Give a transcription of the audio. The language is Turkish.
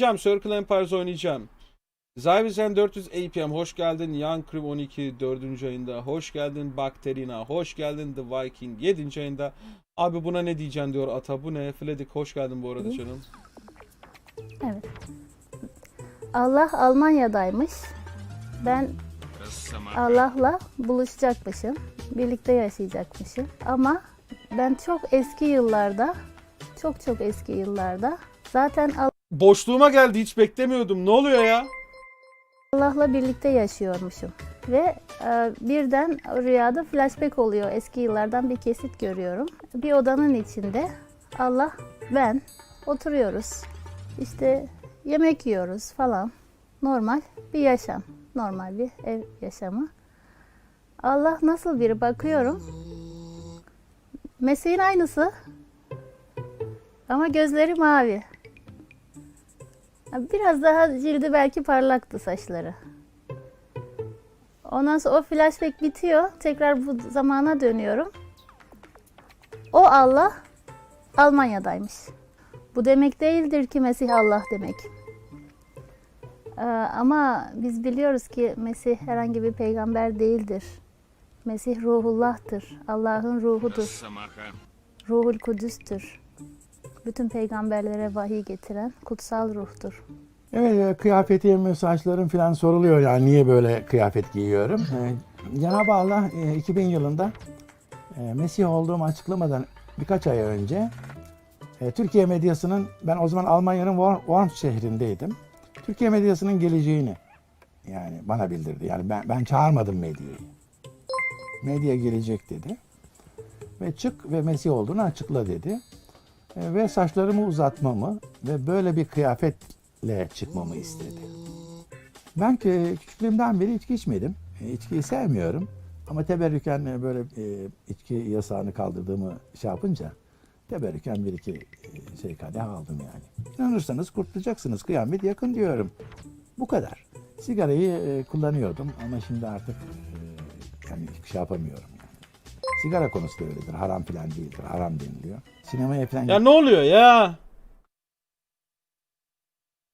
Oynayacağım. Circle Empires oynayacağım. Zyvizen 400 APM hoş geldin. Young Crew 12 4. ayında. Hoş geldin Bakterina. Hoş geldin The Viking 7. ayında. Abi buna ne diyeceksin diyor Ata. Bu ne? Fledik hoş geldin bu arada canım. Evet. Allah Almanya'daymış. Ben Allah'la buluşacakmışım. Birlikte yaşayacakmışım. Ama ben çok eski yıllarda, çok çok eski yıllarda zaten Boşluğuma geldi hiç beklemiyordum. Ne oluyor ya? Allah'la birlikte yaşıyormuşum. Ve e, birden rüyada flashback oluyor. Eski yıllardan bir kesit görüyorum. Bir odanın içinde Allah, ben oturuyoruz. İşte yemek yiyoruz falan. Normal bir yaşam. Normal bir ev yaşamı. Allah nasıl biri bakıyorum. Mesih'in aynısı. Ama gözleri mavi. Biraz daha cildi belki parlaktı saçları. Ondan sonra o flashback bitiyor. Tekrar bu zamana dönüyorum. O Allah Almanya'daymış. Bu demek değildir ki Mesih Allah demek. Ee, ama biz biliyoruz ki Mesih herhangi bir peygamber değildir. Mesih ruhullah'tır. Allah'ın ruhudur. Ruhul Kudüs'tür. Bütün peygamberlere vahiy getiren kutsal ruhtur. Evet, e, kıyafetim, saçlarım falan soruluyor yani niye böyle kıyafet giyiyorum. E, Cenab-ı Allah e, 2000 yılında e, Mesih olduğumu açıklamadan birkaç ay önce e, Türkiye medyasının, ben o zaman Almanya'nın Wor- Worms şehrindeydim. Türkiye medyasının geleceğini yani bana bildirdi. Yani ben, ben çağırmadım medyayı. Medya gelecek dedi. Ve çık ve Mesih olduğunu açıkla dedi. E, ve saçlarımı uzatmamı ve böyle bir kıyafetle çıkmamı istedi. Ben ki küçüklüğümden beri içki içmedim. E, İçkiyi sevmiyorum. Ama teberrüken e, böyle içki yasağını kaldırdığımı şey yapınca teberrüken bir iki şey kadeh aldım yani. İnanırsanız kurtulacaksınız. Kıyamet yakın diyorum. Bu kadar. Sigarayı kullanıyordum ama şimdi artık yani şey yapamıyorum. Sigara konusu da öyledir. Haram falan değildir. Haram deniliyor. Sinemaya falan Ya ne oluyor ya?